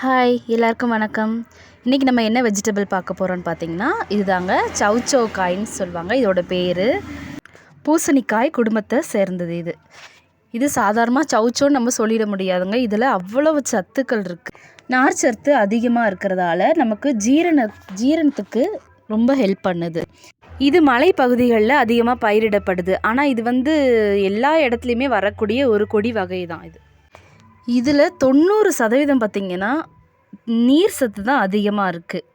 Hi எல்லாருக்கும் வணக்கம். இன்றைக்கி நம்ம என்ன வெஜிடபிள் பார்க்க போகிறோம்னு பார்த்தீங்கன்னா இதுதாங்க சவுச்சோ காய்ன்னு சொல்லுவாங்க. இதோட பேர் பூசணிக்காய் குடும்பத்தை சேர்ந்தது இது. இது சாதாரணமாக சவுச்சோன்னு நம்ம சொல்லிட முடியாதுங்க. இதில் அவ்வளவு சத்துக்கள் இருக்குது நார் சத்து அதிகமாக இருக்கிறதால நமக்கு ஜீரண ஜீரணத்துக்கு ரொம்ப ஹெல்ப் பண்ணுது. இது மலை பகுதிகளில் அதிகமாக பயிரிடப்படுது. ஆனால் இது வந்து எல்லா இடத்துலையுமே வரக்கூடிய ஒரு கொடி வகை தான் இது. இதில் தொண்ணூறு சதவீதம் பார்த்திங்கன்னா நீர் சத்து தான் அதிகமாக இருக்குது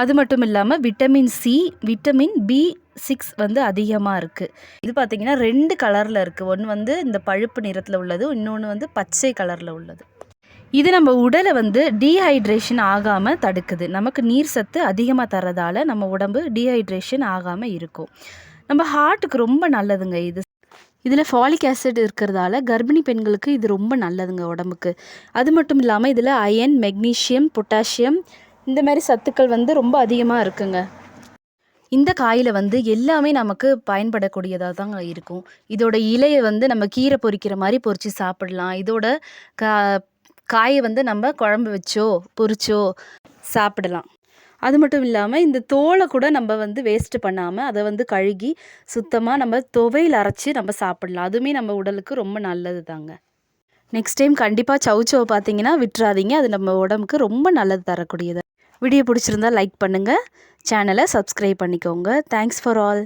அது மட்டும் இல்லாமல் vitamin C vitamin B six வந்து அதிகமாக இருக்குது இது பார்த்திங்கன்னா ரெண்டு கலரில் இருக்குது ஒன்று வந்து இந்த பழுப்பு நிறத்தில் உள்ளது இன்னொன்று வந்து பச்சை கலரில் உள்ளது. இது நம்ம உடலை வந்து டீஹைட்ரேஷன் ஆகாமல் தடுக்குது. நமக்கு நீர் சத்து அதிகமாக தரதால் நம்ம உடம்பு டீஹைட்ரேஷன் ஆகாமல் இருக்கும். நம்ம ஹார்ட்டுக்கு ரொம்ப நல்லதுங்க இது. இதில் ஃபாலிக் ஆசிட் இருக்கிறதால கர்ப்பிணி பெண்களுக்கு இது ரொம்ப நல்லதுங்க உடம்புக்கு. அது மட்டும் இல்லாமல் இதில் அயன் மெக்னீஷியம் பொட்டாசியம் இந்த மாதிரி சத்துக்கள் வந்து ரொம்ப அதிகமாக இருக்குங்க. இந்த காயில் வந்து எல்லாமே நமக்கு பயன்படக்கூடியதாக தாங்க இருக்கும். இதோட இலையை வந்து நம்ம கீரை பொறிக்கிற மாதிரி பொறித்து சாப்பிடலாம். இதோட கா காயை வந்து நம்ம குழம்பு வச்சோ பொரிச்சோ சாப்பிடலாம். அது மட்டும் இல்லாமல் இந்த தோலை கூட நம்ம வந்து வேஸ்ட்டு பண்ணாமல் அதை வந்து கழுகி சுத்தமாக நம்ம துவையில் அரைச்சி நம்ம சாப்பிடலாம். அதுவுமே நம்ம உடலுக்கு ரொம்ப நல்லது தாங்க நெக்ஸ்ட் டைம் கண்டிப்பாக சவுச்சவை பார்த்தீங்கன்னா விட்டுறாதீங்க. அது நம்ம உடம்புக்கு ரொம்ப நல்லது தரக்கூடியது. வீடியோ பிடிச்சிருந்தா லைக் பண்ணுங்கள் சேனலை சப்ஸ்கிரைப் பண்ணிக்கோங்க. Thanks for all